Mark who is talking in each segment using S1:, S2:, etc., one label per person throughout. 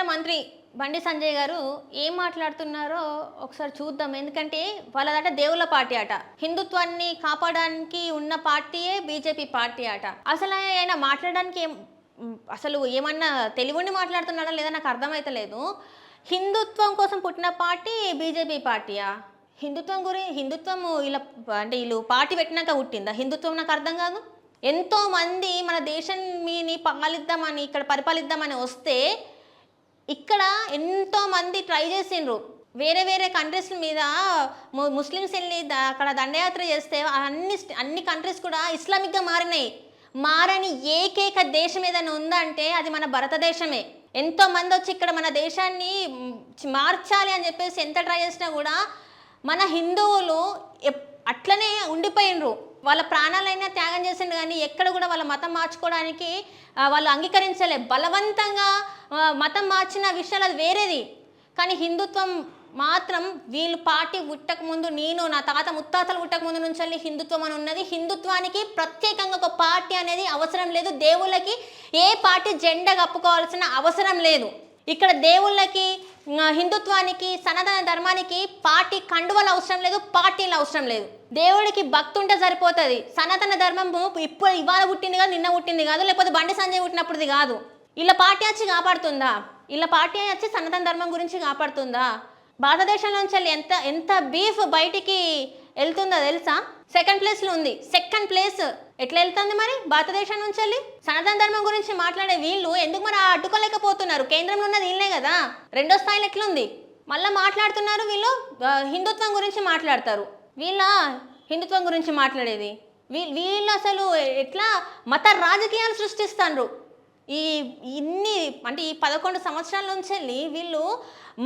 S1: కేంద్ర మంత్రి బండి సంజయ్ గారు ఏం మాట్లాడుతున్నారో ఒకసారి చూద్దాం. ఎందుకంటే వాళ్ళదట దేవుళ్ళ పార్టీ అట హిందుత్వాన్ని కాపాడడానికి ఉన్న పార్టీయే బీజేపీ పార్టీ అట అసలు ఆయన మాట్లాడడానికి ఏం అసలు ఏమన్నా తెలుగుని మాట్లాడుతున్నాడా లేదా నాకు అర్థమైతలేదు. హిందుత్వం కోసం పుట్టిన పార్టీ బీజేపీ పార్టీయా? హిందుత్వం గురి హిందుత్వం ఇలా అంటే వీళ్ళు పార్టీ పెట్టినాక పుట్టిందా? హిందుత్వం నాకు అర్థం కాదు. ఎంతో మంది మన దేశం మీని పాలిద్దామని ఇక్కడ పరిపాలిద్దామని వస్తే ఇక్కడ ఎంతోమంది ట్రై చేసిండ్రు. వేరే వేరే కంట్రీస్ మీద ముస్లిమ్స్ వెళ్ళి అక్కడ దండయాత్ర చేస్తే అన్ని అన్ని కంట్రీస్ కూడా ఇస్లామిక్గా మారినాయి. మారని ఏకైక దేశం ఏదైనా ఉందంటే అది మన భారతదేశమే. ఎంతో మంది వచ్చి ఇక్కడ మన దేశాన్ని మార్చాలి అని చెప్పేసి ఎంత ట్రై చేసినా కూడా మన హిందువులు ఎప్- అట్లనే ఉండిపోయినరు వాళ్ళ ప్రాణాలైనా త్యాగం చేసిండు కానీ ఎక్కడ కూడా వాళ్ళ మతం మార్చుకోవడానికి వాళ్ళు అంగీకరించలే. బలవంతంగా మతం మార్చిన విషయాలు అది వేరేది. కానీ హిందుత్వం మాత్రం వీళ్ళు పార్టీ పుట్టక ముందు నేను నా తాత ముత్తాతలు పుట్టక ముందు నుంచి వెళ్ళి హిందుత్వం అని ఉన్నది. హిందుత్వానికి ప్రత్యేకంగా ఒక పార్టీ అనేది అవసరం లేదు. దేవుళ్ళకి ఏ పార్టీ జెండా కప్పుకోవాల్సిన అవసరం లేదు. ఇక్కడ దేవుళ్ళకి హిందుత్వానికి సనాతన ధర్మానికి పార్టీ కండువలు అవసరం లేదు పార్టీలు అవసరం లేదు. దేవుడికి భక్తి ఉంటే సరిపోతుంది. సనాతన ధర్మం ఇప్పుడు ఇవాళ పుట్టింది కాదు నిన్న పుట్టింది కాదు లేకపోతే బండి సంజయ్ పుట్టినప్పుడుది కాదు. ఇలా పార్టీ వచ్చి కాపాడుతుందా? ఇలా పార్టీ వచ్చి సనాతన ధర్మం గురించి కాపాడుతుందా? భారతదేశం నుంచి వెళ్ళి ఎంత ఎంత బీఫ్ బయటికి వెళ్తుందో తెలుసా? సెకండ్ ప్లేస్లో ఉంది. సెకండ్ ప్లేస్ ఎట్లా వెళ్తుంది మరి? భారతదేశం నుంచి వెళ్ళి సనాతన ధర్మం గురించి మాట్లాడే వీళ్ళు ఎందుకు మరి అడ్డుకోలేకపోతున్నారు? కేంద్రంలో ఉన్నది వీళ్ళే కదా. రెండో స్థాయిలో ఎట్లుంది? మళ్ళీ మాట్లాడుతున్నారు వీళ్ళు హిందుత్వం గురించి మాట్లాడతారు. వీళ్ళ హిందుత్వం గురించి మాట్లాడేది? వీ వీళ్ళు అసలు ఎట్లా మత రాజకీయాలు సృష్టిస్తాండ్రు? ఈ ఇన్ని అంటే ఈ పదకొండు సంవత్సరాల నుంచి వెళ్ళి వీళ్ళు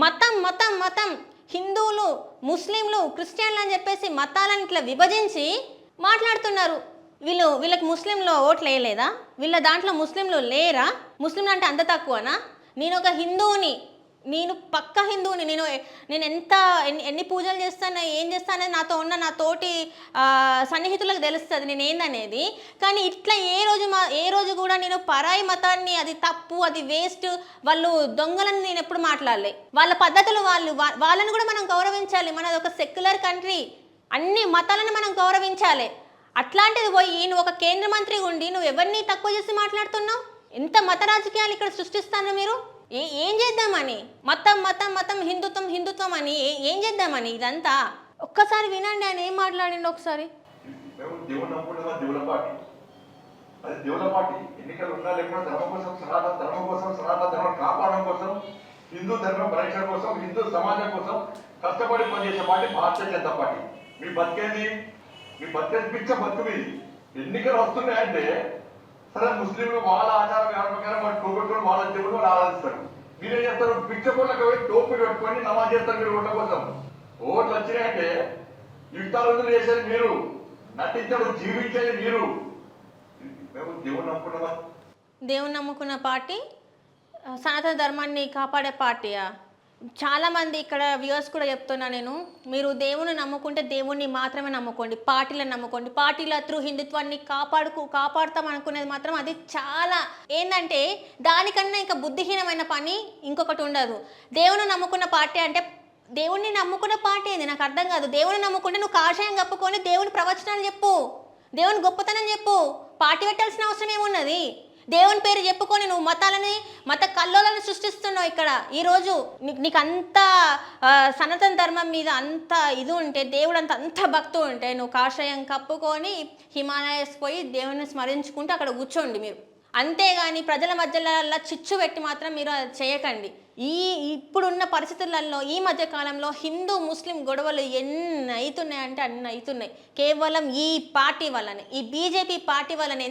S1: మతం మతం మతం హిందువులు ముస్లింలు క్రిస్టియన్లు అని చెప్పేసి మతాలను ఇట్లా విభజించి మాట్లాడుతున్నారు. వీళ్ళు వీళ్ళకి ముస్లింలో ఓట్లు వేయలేదా? వీళ్ళ దాంట్లో ముస్లింలు లేరా? ముస్లింలు అంటే అంత తక్కువనా? నేను ఒక హిందువుని నేను పక్క హిందువుని నేను నేను ఎంత ఎన్ని ఎన్ని పూజలు చేస్తాను ఏం చేస్తానని నాతో ఉన్న నా తోటి సన్నిహితులకు తెలుస్తుంది నేను ఏందనేది కానీ ఇట్లా ఏ రోజు మా ఏ రోజు కూడా నేను పరాయి మతాన్ని అది తప్పు అది వేస్ట్ వాళ్ళు దొంగలని నేను ఎప్పుడు మాట్లాడలే. వాళ్ళ పద్ధతులు వాళ్ళు వాళ్ళని కూడా మనం గౌరవించాలి. మనది ఒక సెక్యులర్ కంట్రీ. అన్ని మతాలను మనం గౌరవించాలి. అట్లాంటిది పోయి నువ్వు ఒక కేంద్ర మంత్రి ఉండి నువ్వు ఎవరిని తక్కువ చేసి మాట్లాడుతున్నావు? ఎంత మత రాజకీయాలు ఇక్కడ సృష్టిస్తాను మీరు? ఏ ఏం చేద్దామని? మతం మతం మతం హిందుత్వం హిందుత్వం అని ఏ- ఏం చేద్దామని ఇదంతా? ఒక్కసారి వినండి ఆయన ఏం మాట్లాడండి ఒకసారి.
S2: దేవుడు అది దేవుల పార్టీ. ఎన్నికలు ఉన్నా లేకుండా ధర్మం కోసం సనాతన ధర్మం కోసం సనాతన ధర్మం కాపాడడం కోసం హిందూ ధర్మం పరీక్ష కోసం హిందూ సమాజం కోసం కష్టపడి పనిచేసే పార్టీ భారతీయ జనతా పార్టీ. మీ బతికేది? మీ బతికేది పిచ్చ బతుకు మీది. ఎన్నికలు వస్తున్నాయంటే సరే ముస్లింలు వాళ్ళ ఆచారం ఎవరి ప్రకారం వాళ్ళు టోపెట్టుకొని వాళ్ళ దేవుడు వాళ్ళు ఆరాధిస్తారు మీరేం చేస్తారు? పిచ్చ పొలకు పోయి టోపీ పెట్టుకొని నమాజ్ చేస్తారు మీరు ఓట్ల కోసం. ఓట్లు వచ్చినాయంటే యుద్ధాలు చేసేది మీరు? నటించడం జీవించేది మీరు. మేము దేవుడు నమ్ముకున్నామా?
S1: దేవుని నమ్ముకున్న పార్టీ సనాతన ధర్మాన్ని కాపాడే పార్టీయా? చాలామంది ఇక్కడ వ్యూవర్స్ కూడా చెప్తున్నా నేను మీరు దేవుని నమ్ముకుంటే దేవుణ్ణి మాత్రమే నమ్ముకోండి పార్టీలను నమ్ముకోండి పార్టీల త్రూ హిందుత్వాన్ని కాపాడుకు కాపాడుతాం అనుకునేది మాత్రం అది చాలా ఏంటంటే దానికన్నా ఇంకా బుద్ధిహీనమైన పని ఇంకొకటి ఉండదు. దేవుని నమ్ముకున్న పార్టీ అంటే దేవుణ్ణి నమ్ముకున్న పార్టీ ఏంది? నాకు అర్థం కాదు. దేవుని నమ్ముకుంటే నువ్వు కాషాయం కప్పుకొని దేవుని ప్రవచనాలు చెప్పు దేవుని గొప్పతనం చెప్పు పార్టీ పెట్టాల్సిన అవసరం ఏమున్నది? దేవుని పేరు చెప్పుకొని నువ్వు మతాలని మత కల్లోలను సృష్టిస్తున్నావు ఇక్కడ. ఈరోజు నీకు నీకు అంత సనాతన ధర్మం మీద అంత ఇది ఉంటే దేవుడు అంత అంత భక్తు ఉంటే నువ్వు కాషాయం కప్పుకొని హిమాలయస్ పోయి దేవుని స్మరించుకుంటూ అక్కడ కూర్చోండి మీరు. అంతేగాని ప్రజల మధ్యలో చిచ్చు పెట్టి మాత్రం మీరు చేయకండి. ఈ ఇప్పుడున్న పరిస్థితులలో ఈ మధ్య కాలంలో హిందూ ముస్లిం గొడవలు ఎన్ని అవుతున్నాయంటే అన్ని అవుతున్నాయి. కేవలం ఈ పార్టీ వల్లనే ఈ బీజేపీ పార్టీ వల్లనే.